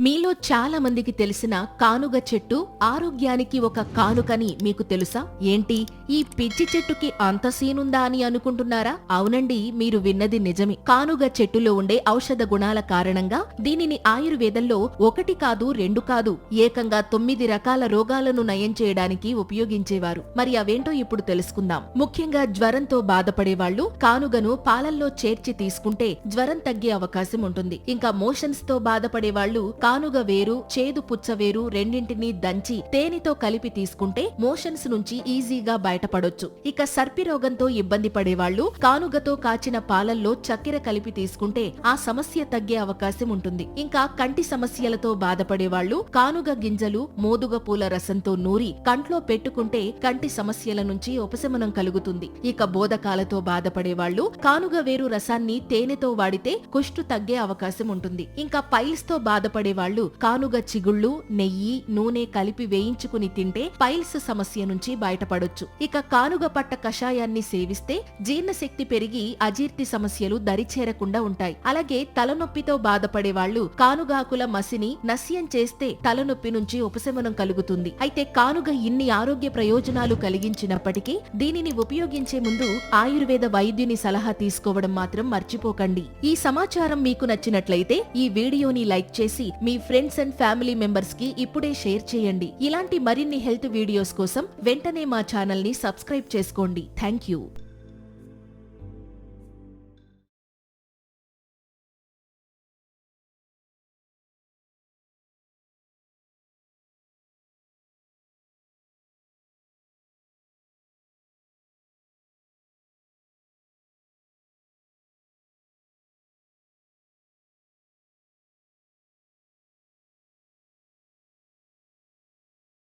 మీలో చాలా మందికి తెలిసిన కానుగ చెట్టు ఆరోగ్యానికి ఒక కానుకని మీకు తెలుసా? ఏంటి? ఈ పిచ్చి చెట్టుకి అంత సీనుందా అని అనుకుంటున్నారా? అవునండి మీరు విన్నది నిజమే. కానుగ చెట్టులో ఉండే ఔషధ గుణాల కారణంగా దీనిని ఆయుర్వేదంలో ఒకటి కాదు రెండు కాదు ఏకంగా తొమ్మిది రకాల రోగాలను నయం చేయడానికి ఉపయోగించేవారు. మరి అవేంటో ఇప్పుడు తెలుసుకుందాం. ముఖ్యంగా జ్వరంతో బాధపడే వాళ్ళు కానుగను పాలల్లో చేర్చి తీసుకుంటే జ్వరం తగ్గే అవకాశం ఉంటుంది. ఇంకా మోషన్స్తో బాధపడే వాళ్ళు కానుగ వేరు చేదు పుచ్చ వేరు రెండింటినీ దంచి తేనెతో కలిపి తీసుకుంటే మోషన్స్ నుంచి ఈజీగా బయటపడొచ్చు. ఇక సర్పి రోగంతో ఇబ్బంది పడేవాళ్ళు కానుగతో కాచిన పాలల్లో చక్కెర కలిపి తీసుకుంటే ఆ సమస్య తగ్గే అవకాశం ఉంటుంది. ఇంకా కంటి సమస్యలతో బాధపడేవాళ్ళు కానుగ గింజలు మోదుగ పూల రసంతో నూరి కంట్లో పెట్టుకుంటే కంటి సమస్యల నుంచి ఉపశమనం కలుగుతుంది. ఇక బోధకాలతో బాధపడేవాళ్ళు కానుగ వేరు రసాన్ని తేనెతో వాడితే కుష్టు తగ్గే అవకాశం ఉంటుంది. ఇంకా పైల్స్తో బాధపడే వాళ్ళు కానుగ చిగుళ్ళు నెయ్యి నూనె కలిపి వేయించుకుని తింటే పైల్స్ సమస్య నుంచి బయటపడొచ్చు. ఇక కానుగ పట్ట కషాయాన్ని సేవిస్తే జీర్ణశక్తి పెరిగి అజీర్తి సమస్యలు దరిచేరకుండా ఉంటాయి. అలాగే తలనొప్పితో బాధపడే వాళ్ళు కానుగాకుల మసిని నస్యం చేస్తే తలనొప్పి నుంచి ఉపశమనం కలుగుతుంది. అయితే కానుగ ఇన్ని ఆరోగ్య ప్రయోజనాలు కలిగించినప్పటికీ దీనిని ఉపయోగించే ముందు ఆయుర్వేద వైద్యుని సలహా తీసుకోవడం మాత్రం మర్చిపోకండి. ఈ సమాచారం మీకు నచ్చినట్లయితే ఈ వీడియోని లైక్ చేసి మీ ఫ్రెండ్స్ అండ్ ఫ్యామిలీ మెంబర్స్కి ఇప్పుడే షేర్ చేయండి. ఇలాంటి మరిన్ని హెల్త్ వీడియోస్ కోసం వెంటనే మా ఛానల్ని సబ్స్క్రైబ్ చేసుకోండి. Thank you